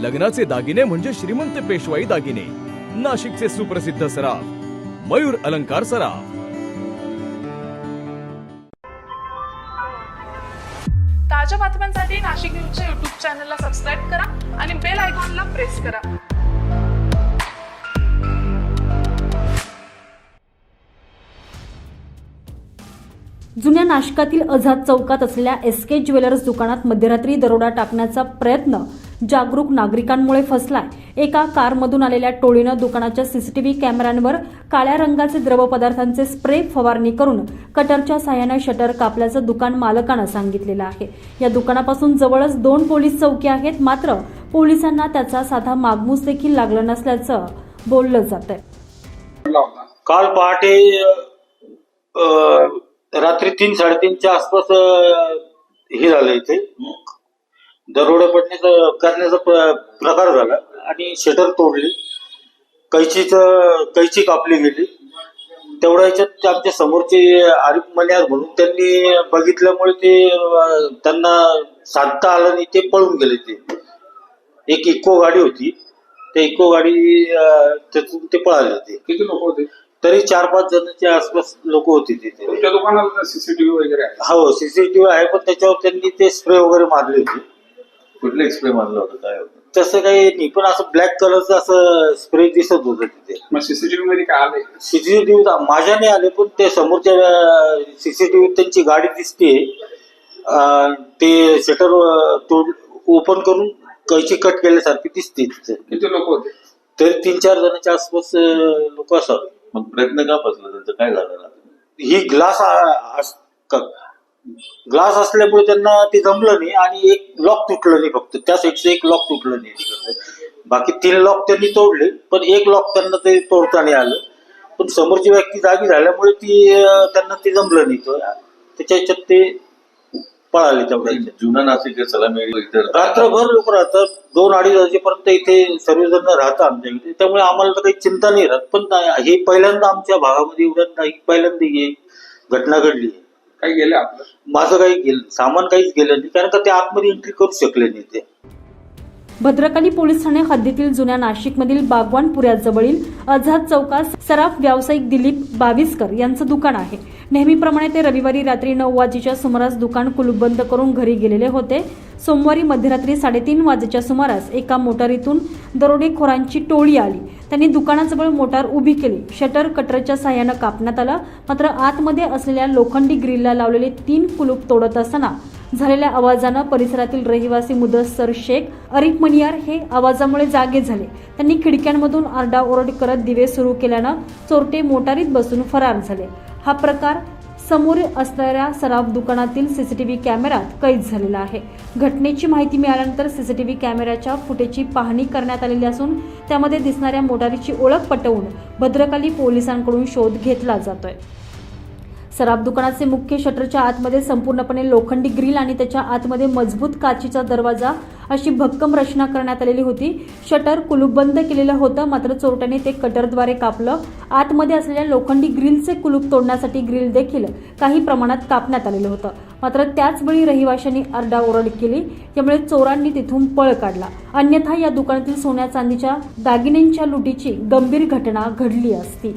लग्नाचे दागिने म्हणजे श्रीमंत पेशवाई दागिने. नाशिकचे सुप्रसिद्ध सराफ मयूर अलंकार सराफ. ताज्या बातम्यांसाठी नाशिक न्यूजच्या युट्यूब चॅनलला सबस्क्राईब करा आणि बेल आयकॉनला प्रेस करा. जुन्या नाशकातील अझाद चौकात असलेल्या एस के ज्वेलर्स दुकानात मध्यरात्री दरोडा टाकण्याचा प्रयत्न जागरूक नागरिकांमुळे फसलाय. एका कारमधून आलेल्या टोळीनं दुकानाच्या सीसीटीव्ही कॅमेऱ्यांवर काळ्या रंगाचे द्रवपदार्थांचे स्प्रे फवारणी करून कटरच्या साह्यानं शटर कापल्याचं दुकान मालकानं सांगितलेलं आहे. या दुकानापासून जवळच दोन पोलीस चौकी आहेत मात्र पोलिसांना त्याचा साधा मागमूस देखील लागला नसल्याचं बोललं जात आहे काल पहाटे रात्री तीन साडेतीनच्या आसपास हे झालं इथे. दरोडा पडण्याचा करण्याचा प्र- प्रकार झाला आणि शटर तोडली. कैचीच कैची कापली गेली. तेवढ्या याच्यात ते आमच्या समोरचे आरिफ मन्यार म्हणून त्यांनी बघितल्यामुळे ते अ, त्यांना साधता आलं नाही ते पळून गेले ते. एक इको गाडी होती. त्या इको गाडी अ, त्यातून ते पळाले ते. किती लोक होते? तरी चार पाच जणांच्या आसपास लोक होते तिथे तुमच्या दुकानाला सीसीटीव्ही वगैरे आहे? हो सीसीटीव्ही आहे पण त्याच्यावर त्यांनी ते स्प्रे वगैरे मारले होते. कुठले एक्सप्रे मारलं होतं काय होतं? तसं काही नाही पण असं ब्लॅक कलरचं असं स्प्रे दिसत होतं तिथे. मग सीसीटीव्ही मध्ये काय आले सीसीटीव्ही माझ्या नाही आले पण ते समोरच्या सीसीटीव्ही त्यांची गाडी दिसते ते शटर तोड ओपन करून कैची कट केल्यासारखी दिसते तिथे. किती लोक होते? तरी तीन चार जणांच्या आसपास लोक असावे. मग प्रयत्न का फसला त्यांचं काय झालं? ही ग्लास ग्लास असल्यामुळे त्यांना ते जमलं नाही आणि एक लॉक तुटलं नाही फक्त. त्या साईडचं एक लॉक तुटलं नाही तिकडचं बाकी तीन लॉक त्यांनी तोडले पण एक लॉक त्यांना ते तोडता नाही आलं. पण समोरची व्यक्ती जागी झाल्यामुळे ती त्यांना ते जमलं नाही. तो त्याच्या ह्याच्यात ते पळाले तेवढ्या. जुना नाशिक रात्रभर लोक राहतात. दोन अडीच वाजेपर्यंत इथे सर्वजण राहतात आमच्या इथे त्यामुळे आम्हाला तर काही चिंता नाही राहत. पण हे पहिल्यांदा आमच्या भागामध्ये एवढं नाही. पहिल्यांदा ही घटना घडली आहे. काही गेलं आपलं? माझं काही गेलं सामान काहीच गेलं नाही कारण का ते आतमध्ये एंट्री करू शकले नाही ते. भद्रकाली पोलीस ठाणे हद्दीतील जुन्या नाशिकमधील बागवानपुऱ्याजवळील अझाद चौकात सराफ व्यावसायिक दिलीप बाविस्कर यांचं दुकान आहे. नेहमीप्रमाणे ते रविवारी रात्री नऊ वाजेच्या सुमारास दुकान कुलूपबंद करून घरी गेलेले होते. सोमवारी मध्यरात्री साडेतीन वाजेच्या सुमारास एका मोटारीतून दरोडेखोरांची टोळी आली. त्यांनी दुकानाजवळ मोटार उभी केली. शटर कटरच्या सहाय्यानं कापण्यात आलं. मात्र आतमध्ये असलेल्या लोखंडी ग्रिलला लावलेले तीन कुलूप तोडत असताना झालेल्या आवाजानं परिसरातील रहिवासी मुदस्सर शेख अरिक मनियार हे आवाजामुळे जागे झाले. त्यांनी खिडक्यांमधून आरडाओरड करत दिवे सुरू केल्यानं चोरटे मोटारीत बसून फरार झाले. हा प्रकार समोर असणाऱ्या सराफ दुकानातील सीसीटीव्ही कॅमेऱ्यात कैद झालेला आहे. घटनेची माहिती मिळाल्यानंतर सीसीटीव्ही कॅमेऱ्याच्या फुटेजची पाहणी करण्यात आलेली असून त्यामध्ये दिसणाऱ्या मोटारीची ओळख पटवून भद्रकाली पोलिसांकडून शोध घेतला जातोय. सराफ दुकानाचे मुख्य शटरच्या आतमध्ये संपूर्णपणे लोखंडी ग्रिल आणि त्याच्या आतमध्ये मजबूत काचीचा दरवाजा अशी भक्कम रचना करण्यात आलेली होती. शटर कुलूप बंद केलेलं होतं मात्र चोरट्याने ते कटरद्वारे कापलं. आतमध्ये असलेल्या लोखंडी ग्रिलचे कुलूप तोडण्यासाठी ग्रिल देखील काही प्रमाणात कापण्यात आलेलं होतं. मात्र त्याचवेळी रहिवाशांनी आरडाओरड केली. त्यामुळे चोरांनी तिथून पळ काढला. अन्यथा या दुकानातील सोन्या चांदीच्या दागिन्यांच्या लुटीची गंभीर घटना घडली असती.